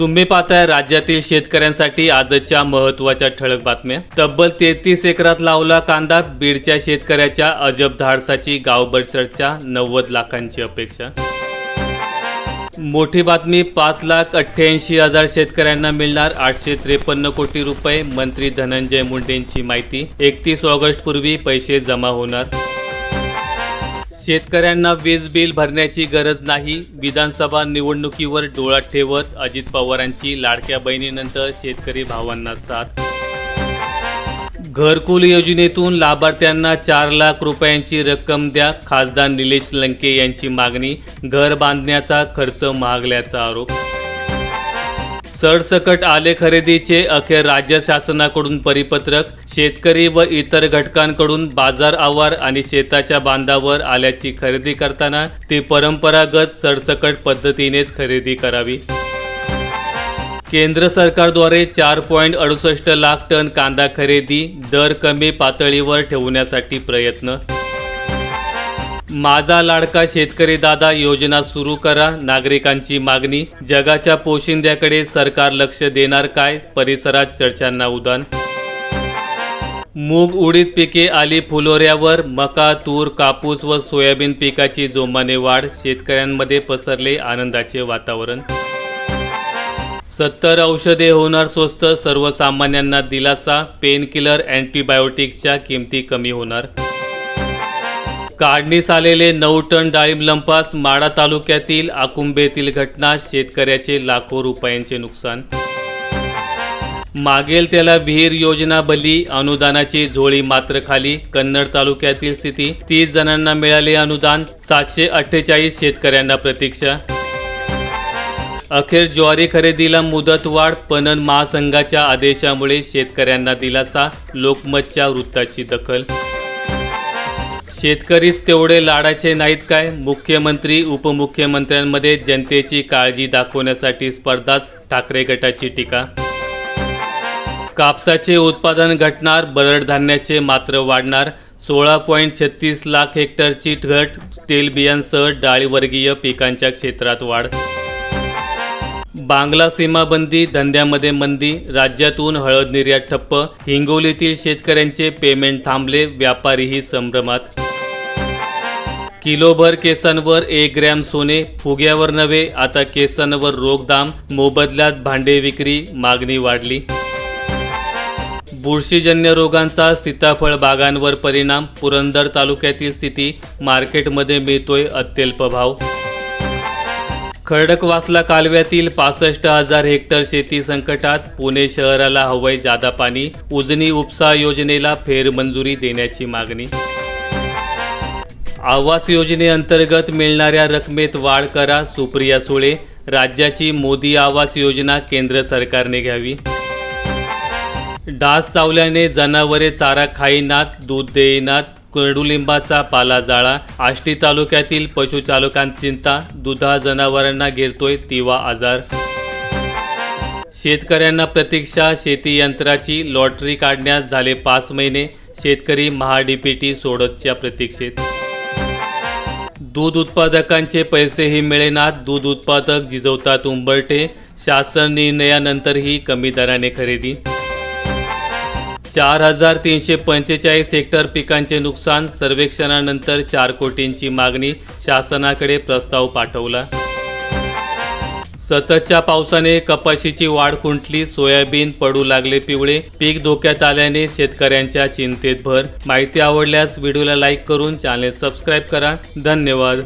तुम्ही पाहताय राज्यातील शेतकऱ्यांसाठी आजच्या महत्त्वाच्या ठळक बातम्या. तब्बल तेहतीस एकरात लावला कांदा बीडच्या शेतकऱ्याच्या अजब धाडसाची गावभर चर्चा नव्वद लाखांची अपेक्षा. मोठी बातमी पाच लाख अठ्ठ्याऐंशी हजार शेतकऱ्यांना मिळणार आठशे त्रेपन्न कोटी रुपये मंत्री धनंजय मुंडेंची माहिती. एकतीस ऑगस्ट पूर्वी पैसे जमा होणार. शेतकऱ्यांना वीज बिल भरण्याची गरज नाही. विधानसभा निवडणुकीवर डोळा ठेवत अजित पवारांची लाडक्या बहिणीनंतर शेतकरी भावांना साथ. घरकुल योजनेतून लाभार्थ्यांना चार लाख रुपयांची रक्कम द्या खासदार निलेश लंके यांची मागणी. घर बांधण्याचा खर्च महागल्याचा आरोप. सरसकट आले खरेदीचे अखेर राज्य शासनाकडून परिपत्रक शेतकरी व इतर घटकांकडून बाजार आवार आणि शेताच्या बांधावर आल्याची खरेदी करताना ती परंपरागत सरसकट पद्धतीनेच खरेदी करावी. केंद्र सरकारद्वारे चार पॉईंट अडुसष्ट लाख टन कांदा खरेदी दर कमी पातळीवर ठेवण्यासाठी प्रयत्न माझा लाडका शेतकरी दादा योजना सुरू करा नागरिकांची मागणी. जगाच्या पोशिंद्याकडे सरकार लक्ष देणार काय? परिसरात चर्चांना उदान. मूग उडीद पिके आली फुलोऱ्यावर मका तूर कापूस व सोयाबीन पिकाची जोमाने वाढ शेतकऱ्यांमध्ये पसरले आनंदाचे वातावरण. सत्तर औषधे होणार स्वस्त सर्वसामान्यांना दिलासा पेनकिलर अँटीबायोटिक्सच्या किमती कमी होणार. काढणीस आलेले नऊ टन डाळिंब लंपास माडा तालुक्यातील आकुंबेतील घटना शेतकऱ्याचे लाखो रुपयांचे नुकसान. मागेल त्याला विहीर योजना बली अनुदानाची झोळी मात्र खाली. कन्नड तालुक्यातील स्थिती तीस जणांना मिळाले अनुदान सातशे अठ्ठेचाळीस शेतकऱ्यांना प्रतीक्षा. अखेर ज्वारी खरेदीला मुदतवाढ पणन महासंघाच्या आदेशामुळे शेतकऱ्यांना दिलासा लोकमतच्या वृत्ताची दखल. शेतकरीच तेवढे लाडाचे नाहीत काय? मुख्यमंत्री उपमुख्यमंत्र्यांमध्ये जनतेची काळजी दाखवण्यासाठी स्पर्धाच ठाकरे गटाची टीका. कापसाचे उत्पादन घटणार बरड धान्याचे मात्र वाढणार. सोळा पॉईंट छत्तीस लाख हेक्टरची घट तेलबियांसह डाळीवर्गीय पिकांच्या क्षेत्रात वाढ. बांगला सीमाबंदी धंद्यामध्ये मंदी राज्यातून हळद निर्यात ठप्प. हिंगोलीतील शेतकऱ्यांचे पेमेंट थांबले व्यापारीही संभ्रमात. किलोभर केसांवर एक ग्रॅम सोने फुग्यावर नव्हे आता केसांवर रोगदाम मोबदल्यात भांडे विक्री मागणी वाढली. बुरशीजन्य रोगांचा सीताफळ बागांवर परिणाम पुरंदर तालुक्यातील स्थिती मार्केटमध्ये मिळतोय अत्यल्प भाव. खडकवासला कालव्यातील पासष्ट हजार हेक्टर शेती संकटात पुणे शहराला हवंय जादा पाणी उजनी उपसा योजनेला फेरमंजुरी देण्याची मागणी. आवास योजनेअंतर्गत मिळणाऱ्या रकमेत वाढ करा सुप्रिया सुळे. राज्याची मोदी आवास योजना केंद्र सरकारने घ्यावी. डास चावल्याने जनावरे चारा खाईनात दूध देईनात कडुलिंबाचा पाला जाळा. आष्टी तालुक्यातील पशुचालकांची चिंता दुधा जनावरांना घेरतोय तिवा आजार. शेतकऱ्यांना प्रतीक्षा शेती यंत्राची लॉटरी काढण्यास झाले पाच महिने. शेतकरी महाडीपीटी सोडतच्या प्रतीक्षेत. दूध उत्पादकांचे पैसेही मिळेनात दूध उत्पादक जिजवतात उंबरटे शासन निर्णयानंतरही कमी दराने खरेदी. चार हजार तीनशे पंचेचाळीस हेक्टर पिकांचे नुकसान सर्वेक्षणानंतर चार कोटींची मागणी शासनाकडे प्रस्ताव पाठवला. सततच्या पावसाने कपाशीची वाढ खुंटली सोयाबीन पडू लागले पिवळे. पीक धोक्यात आल्याने शेतकऱ्यांच्या चिंतेत भर. माहिती आवडल्यास व्हिडिओला लाईक करून चॅनेल सबस्क्राईब करा. धन्यवाद.